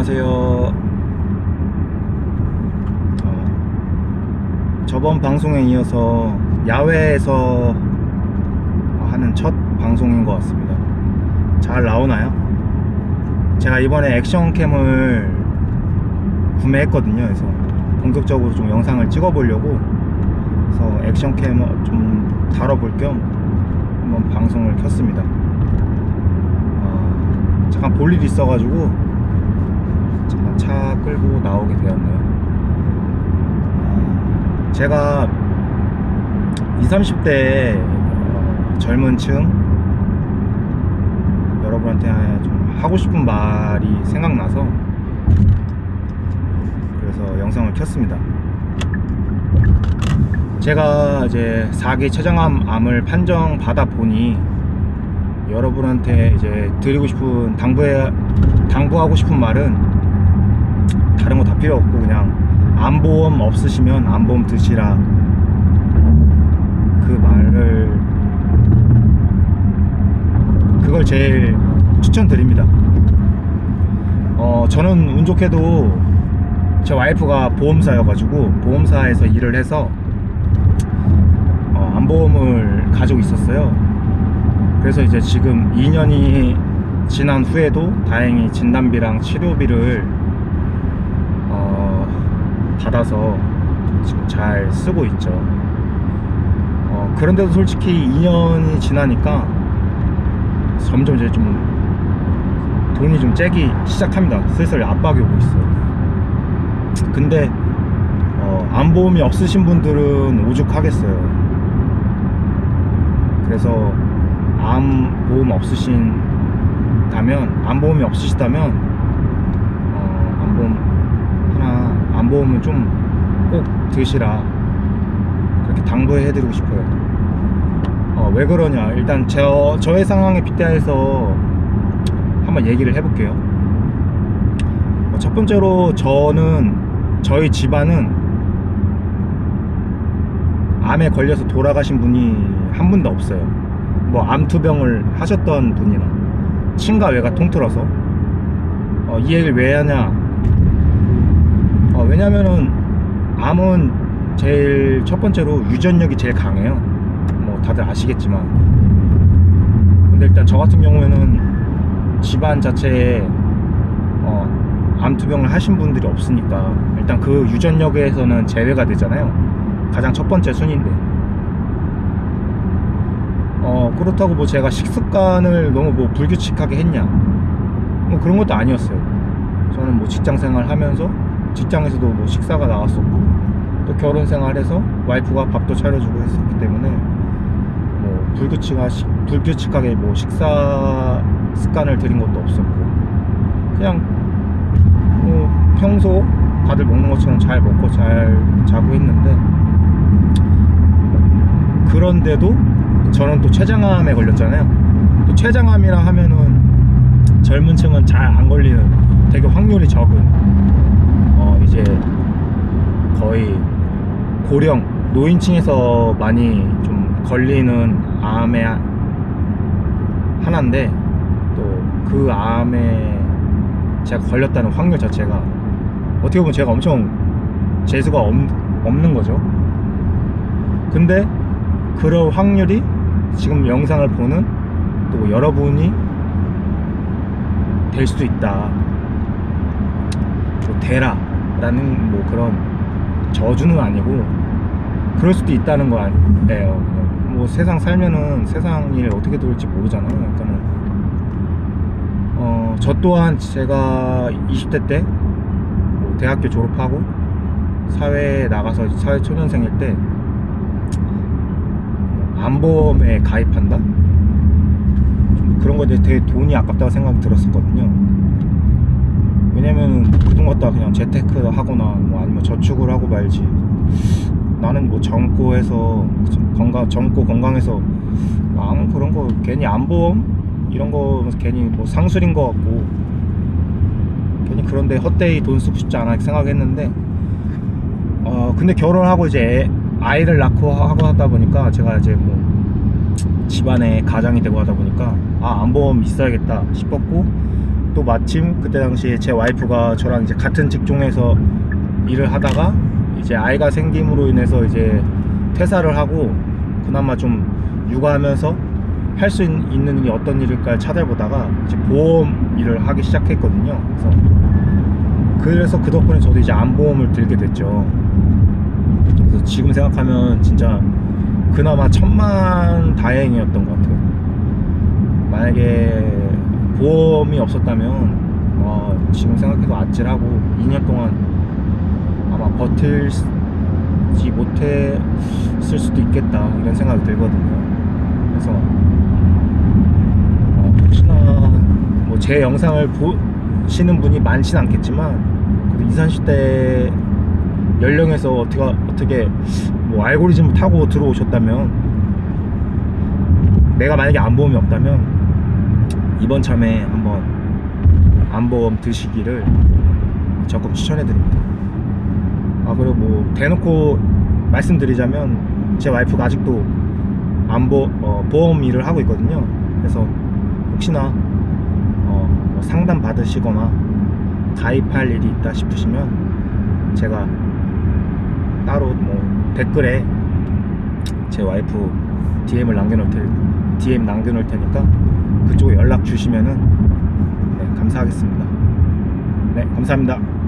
안녕하세요. 어, 저번 방송에 이어서 야외에서 하는 첫 방송인 것 같습니다. 잘 나오나요? 제가 이번에 액션캠을 구매했거든요. 그래서 본격적으로 좀 영상을 찍어보려고 그래서 액션캠 좀 다뤄볼 겸 한번 방송을 켰습니다. 어, 잠깐 볼 일이 있어가지고 잠깐 차 끌고 나오게 되었네요. 어, 제가 20, 30대 어, 젊은 층 여러분한테 좀 하고 싶은 말이 생각나서 그래서 영상을 켰습니다. 제가 이제 4기 췌장암 암을 판정 받아 보니 여러분한테 이제 드리고 싶은 당부해 당부하고 싶은 말은 다른 거 다 필요 없고 그냥 암보험 없으시면 암보험 드시라 그 말을 그걸 제일 추천드립니다. 어 저는 운 좋게도 제 와이프가 보험사여가지고 보험사에서 일을 해서 어, 암보험을 가지고 있었어요. 그래서 이제 지금 2년이 지난 후에도 다행히 진단비랑 치료비를 어, 받아서 지금 잘 쓰고 있죠. 어, 그런데도 솔직히 2년이 지나니까 점점 이제 좀 돈이 좀 째기 시작합니다. 슬슬 압박이 오고 있어요. 근데 어, 암보험이 없으신 분들은 오죽하겠어요. 그래서 암 보험 없으신다면 암 보험이 없으시다면 어, 암보험 하나 암보험은 좀꼭 드시라 그렇게 당부해 해드리고 싶어요. 어, 왜 그러냐? 일단 저 저의 상황에 빗대해서 한번 얘기를 해볼게요. 어, 첫 번째로 저는 저희 집안은 암에 걸려서 돌아가신 분이 한 분도 없어요. 뭐 암투병을 하셨던 분이나 친가 외가 통틀어서 어, 이 얘기를 왜 하냐? 어, 왜냐면은 암은 제일 첫 번째로 유전력이 제일 강해요. 뭐 다들 아시겠지만. 근데 일단 저 같은 경우에는 집안 자체에 어, 암투병을 하신 분들이 없으니까 일단 그 유전력에서는 제외가 되잖아요. 가장 첫 번째 순위인데. 어, 그렇다고 뭐 제가 식습관을 너무 뭐 불규칙하게 했냐. 뭐 그런 것도 아니었어요. 저는 뭐 직장 생활 하면서 직장에서도 뭐 식사가 나왔었고 또 결혼 생활해서 와이프가 밥도 차려주고 했었기 때문에 뭐 불규칙하, 불규칙하게 뭐 식사 습관을 들인 것도 없었고 그냥 뭐 평소 다들 먹는 것처럼 잘 먹고 잘 자고 했는데 그런데도 저는 또 췌장암에 걸렸잖아요. 또 췌장암이라 하면은 젊은 층은 잘 안 걸리는 되게 확률이 적은 어 이제 거의 고령 노인층에서 많이 좀 걸리는 암의 하나인데 또 그 암에 제가 걸렸다는 확률 자체가 어떻게 보면 제가 엄청 재수가 없, 없는 거죠. 근데 그럴 확률이 지금 영상을 보는 또 여러분이 될 수도 있다. 뭐 되라라는 뭐 그런 저주는 아니고 그럴 수도 있다는 거예요. 뭐 세상 살면은 세상 일 어떻게 돌지 모르잖아요. 그러니까는 어, 저 또한 제가 20대 때 뭐 대학교 졸업하고 사회에 나가서 사회 초년생일 때 암보험에 가입한다? 좀 그런 거에 대해 되게 돈이 아깝다고 생각이 들었었거든요. 왜냐면 그 돈 갖다가 그냥 재테크 하거나 뭐 아니면 저축을 하고 말지. 나는 뭐 젊고 해서 건강 젊고 건강해서 아무 그런 거 괜히 암보험? 이런 거 괜히 뭐 상술인 거 같고 괜히 그런데 헛되이 돈 쓰고 싶지 않아 생각했는데 어 근데 결혼하고 이제 애- 아이를 낳고 하고 하다 보니까 제가 이제 뭐 집안에 가장이 되고 하다 보니까 아 암보험 있어야겠다 싶었고 또 마침 그때 당시에 제 와이프가 저랑 이제 같은 직종에서 일을 하다가 이제 아이가 생김으로 인해서 이제 퇴사를 하고 그나마 좀 육아하면서 할 수 있는 일이 어떤 일일까 찾아보다가 이제 보험 일을 하기 시작했거든요. 그래서 그래서 그 덕분에 저도 이제 암보험을 들게 됐죠. 그래서 지금 생각하면 진짜 그나마 천만 다행이었던 것 같아요. 만약에 보험이 없었다면 와, 지금 생각해도 아찔하고 2년 동안 아마 버틸지 못했을 수도 있겠다 이런 생각이 들거든요. 그래서 어, 혹시나 뭐 제 영상을 보시는 분이 많진 않겠지만 그래도 20, 30대 연령에서 어떻게 어떻게 뭐 알고리즘을 타고 들어오셨다면 내가 만약에 암보험이 없다면 이번 참에 한번 암보험 드시기를 적극 추천해 드립니다. 아 그리고 뭐 대놓고 말씀드리자면 제 와이프가 아직도 암보 어, 보험 일을 하고 있거든요. 그래서 혹시나 어, 뭐 상담 받으시거나 가입할 일이 있다 싶으시면 제가 따로 뭐 댓글에 제 와이프 DM을 남겨놓을 테 DM 남겨놓을 테니까 그쪽에 연락 주시면은 네, 감사하겠습니다. 네, 감사합니다.